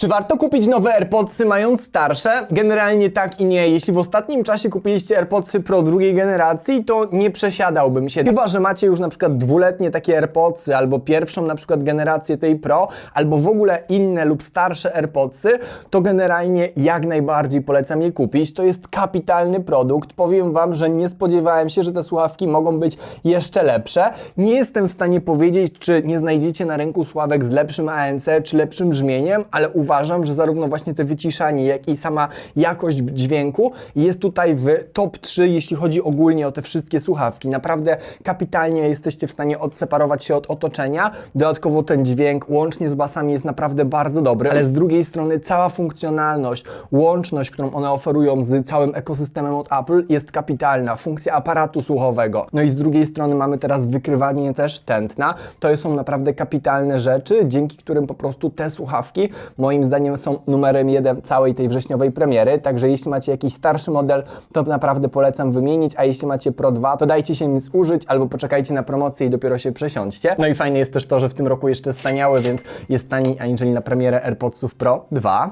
Czy warto kupić nowe AirPodsy mając starsze? Generalnie tak i nie. Jeśli w ostatnim czasie kupiliście AirPodsy Pro drugiej generacji, to nie przesiadałbym się. Chyba, że macie już na przykład dwuletnie takie AirPodsy, albo pierwszą na przykład generację tej Pro, albo w ogóle inne lub starsze AirPodsy, to generalnie jak najbardziej polecam je kupić. To jest kapitalny produkt. Powiem Wam, że nie spodziewałem się, że te słuchawki mogą być jeszcze lepsze. Nie jestem w stanie powiedzieć, czy nie znajdziecie na rynku słuchawek z lepszym ANC, czy lepszym brzmieniem, ale uważam, że zarówno właśnie te wyciszanie, jak i sama jakość dźwięku jest tutaj w top 3, jeśli chodzi ogólnie o te wszystkie słuchawki. Naprawdę kapitalnie jesteście w stanie odseparować się od otoczenia. Dodatkowo ten dźwięk łącznie z basami jest naprawdę bardzo dobry, ale z drugiej strony cała funkcjonalność, łączność, którą one oferują z całym ekosystemem od Apple jest kapitalna. Funkcja aparatu słuchowego. No i z drugiej strony mamy teraz wykrywanie też tętna. To są naprawdę kapitalne rzeczy, dzięki którym po prostu te słuchawki moim zdaniem są numerem jeden całej tej wrześniowej premiery. Także jeśli macie jakiś starszy model, to naprawdę polecam wymienić, a jeśli macie Pro 2, to dajcie się im zużyć albo poczekajcie na promocję i dopiero się przesiądźcie. No i fajne jest też to, że w tym roku jeszcze staniały, więc jest taniej aniżeli na premierę AirPodsów Pro 2.